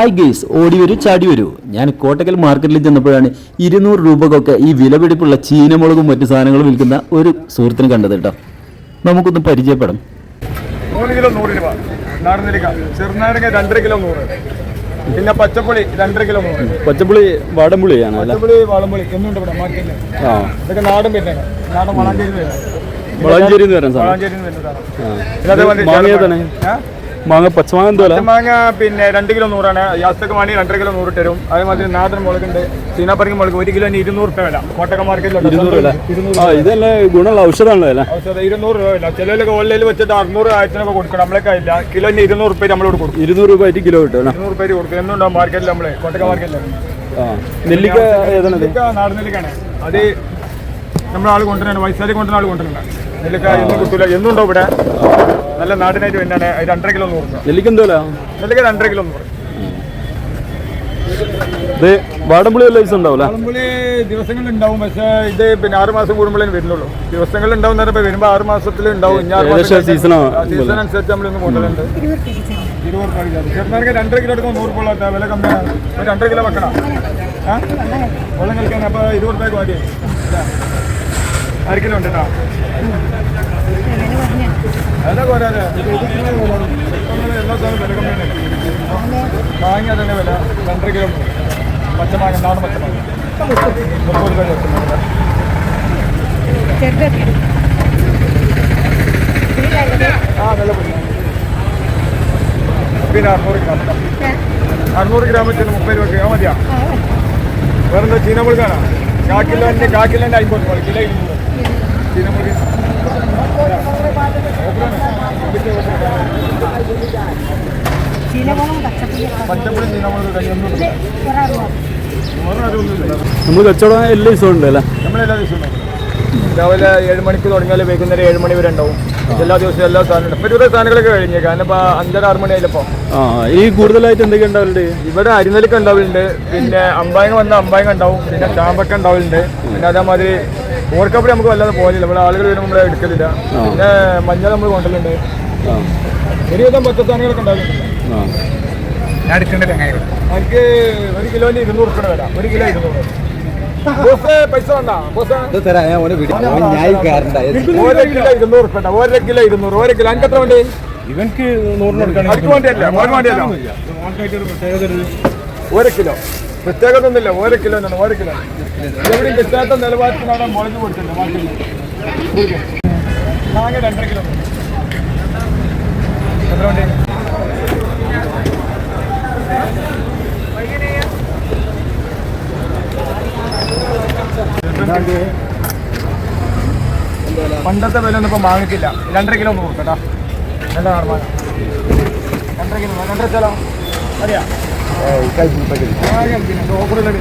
Hi guys ഓടി വരൂ ചാടി വരൂ. ഞാൻ കോട്ടക്കൽ മാർക്കറ്റിൽ ചെന്നപ്പോഴാണ് ഇരുന്നൂറ് രൂപക്കൊക്കെ ഈ വിലപിടിപ്പുള്ള ചീനമുളകും മറ്റു സാധനങ്ങളും വിൽക്കുന്ന ഒരു സുഹൃത്തിനെ കണ്ടത് കേട്ടോ. നമുക്കൊന്ന് പരിചയപ്പെടാം. മൂന്ന് കിലോ നൂറ് രൂപ. ചെറുനാരങ്ങ രണ്ടര കിലോ നൂറ്. പിന്നെ പച്ചപ്പുളി രണ്ടര കിലോ നൂറ്. പച്ചപ്പുളി വാടംപുളിയാണ് അല്ല? പച്ചപ്പുളി വാളമ്പുളി എന്നുണ്ട് ഇവിടെ മാർക്കറ്റിൽ ആ. ഇതൊക്കെ നാടൻ വരുന്നത് നാടൻ വളാഞ്ചേരി വളാഞ്ചേരി വളാഞ്ചേരി വരുന്നതാണ്. മാങ്ങ പച്ച മാങ്ങ എന്തോ മാങ്ങ പിന്നെ രണ്ട് കിലോ നൂറാണ്. യാസ്തക്ക് മാണി രണ്ടര കിലോ നൂറ് തരും അതേമാതിരി നാദൻ മുളകുണ്ട്. സീനാപ്പറിക്ക് മുളക് ഒരു കിലോന് ഇരുന്നൂറ് രൂപ വില. കോട്ടക്ക മാർക്കറ്റിലുണ്ട് ഇതല്ല ഗുണമുള്ള ഔഷധമാണല്ലോ ഔഷധം ഇരുന്നൂറ് രൂപ വില. ചിലരൊക്കെ ഓൺലൈനിൽ വെച്ചിട്ട് അറുന്നൂറ് ആയിരത്തിനൊക്കെ കൊടുക്കണം. നമ്മളൊക്കെ ഇല്ല. കിലോന് ഇരുന്നൂറ് രൂപ നമ്മളോട് കൊടുക്കും. ഇരുന്നൂറ് രൂപ ആയിട്ട് കിലോ കിട്ടും ഇരുന്നൂറ് രൂപ കൊടുക്കും. എന്നുണ്ടാവും മാർക്കറ്റിൽ നമ്മൾ? കോട്ടക്ക മാർക്കറ്റിൽ നെല്ലിക്ക നാടൻ നെല്ലിക്കാണ് അത് നമ്മളാൾ കൊണ്ടുവരാണ് വയസ്സാരി കൊണ്ടുവരുന്ന ആൾ കൊണ്ടുവരണ്ട നെല്ലിക്ക എന്നും കിട്ടൂല. എന്നുണ്ടോ ഇവിടെ? നല്ല നാടിനായിട്ട് വേണ്ടാണ് അത് രണ്ടര കിലോ നൂറ് നെല്ലിക്ക എന്തോല? നെല്ലിക്ക രണ്ടര കിലോ നൂറ് ഇത് വാടംപുളി ദിവസം ഉണ്ടാവില്ല വളമ്പുളി ദിവസങ്ങളിൽ ഉണ്ടാവും പക്ഷേ ഇത് പിന്നെ ആറ് മാസം കൂടുമ്പോഴേ വരുന്നുള്ളൂ. ദിവസങ്ങളിൽ ഉണ്ടാവും നേരം വരുമ്പോൾ ആറ് മാസത്തിൽ ഉണ്ടാവും. ഇനി ആറ് മാസം season സീസൺ അനുസരിച്ച് നമ്മൾ ഇന്ന് കൊണ്ടുവരുന്നുണ്ട് ഇരുപത് രൂപ ചെറുനാർക്ക് രണ്ടര കിലോ എടുക്കുമ്പോൾ നൂറ് രൂപ വില കമ്മിയാണ്. രണ്ടര കിലോ വെക്കണം? വെള്ളം കളിക്കാൻ അപ്പോൾ ഇരുപത് രൂപയ്ക്ക് മതി അര കിലോ ഉണ്ട് കേട്ടോ മാങ്ങ തന്നെ വില രണ്ടര കിലോ. പച്ചമാങ്ങ നാടൻ പച്ചമാങ്ങ? മുപ്പത് രൂപ ആ നല്ല പിന്നെ അറുന്നൂറ് ഗ്രാം. അറുന്നൂറ് ഗ്രാം മുപ്പത് രൂപ മതിയാ? വേറെന്താ ചീനമുളകാണ്? കാക്കിലോന്റെ കാക്കില്ല അമ്പത് രൂപ. കിലോ ഇരുന്നൂറ്. നമ്മൾ കച്ചവടം എല്ലാ ദിവസവും ഉണ്ട് അല്ലേ? നമ്മളെല്ലാ ദിവസവും രാവിലെ ഏഴ് മണിക്ക് തുടങ്ങിയാൽ വൈകുന്നേരം ഏഴ് മണി വരെ ഉണ്ടാവും. എല്ലാ ദിവസവും എല്ലാ സാധനവും. ഇപ്പൊ ഇരുപത് സാധനങ്ങളൊക്കെ കഴിഞ്ഞു കാരണം ഇപ്പൊ അഞ്ചര ആറ് മണി ആയില്ലപ്പോ ഈ കൂടുതലായിട്ട് എന്തൊക്കെ ഉണ്ടാവലുണ്ട്? ഇവിടെ അരിനെല്ലിക്ക ഉണ്ടാവലുണ്ട്. പിന്നെ അമ്പായങ്ങ വന്ന അമ്പായങ്ങ ഉണ്ടാവും. പിന്നെ ചാമ്പൊക്കെ ഉണ്ടാവലുണ്ട്. പിന്നെ അതേമാതിരി ഓർക്കപ്പടി നമുക്ക് വല്ലാതെ പോകലില്ല ഇവിടെ ആളുകൾ വരുമ്പോൾ നമ്മളെ എടുക്കലില്ല. പിന്നെ മഞ്ഞൾ നമ്മൾ കൊണ്ടുവരുന്നുണ്ട് ആ. ഒരുവിധം ഞാൻ എടുക്കേണ്ടത് എനിക്ക് ഒരു കിലോന് ഇരുന്നൂറ് രൂപ വരാം ഒരു കിലോ ഇരുന്നൂറ്. പൈസ വേണ്ട. ഓരോ കിലോ ഇരുന്നൂറ് ഓരോ കിലോ ഇരുന്നൂറ്. ഓരോ കിലോ. എനിക്ക് എത്ര വേണ്ടി? ഇവൻക്ക് നൂറിന് ഒരു കിലോ. പ്രത്യേകത ഒന്നുമില്ല ഓരോ കിലോ ഓരോ കിലോ. എവിടെയും കിട്ടാത്ത നിലവാരത്തിനാണ് മുളക് കൊടുത്തിട്ടുണ്ട് മാർക്കറ്റിൽ മാങ്ങ രണ്ടര കിലോ. എത്ര വേണ്ടി? പണ്ടത്തെ വില ഒന്നും വാങ്ങിക്കില്ല. രണ്ടര കിലോ ഒന്ന് കൊടുക്കട്ടാ നല്ല മാങ്ങ രണ്ടര കിലോ രണ്ടര കിലോ അറിയാം ഓഫറുള്ളത്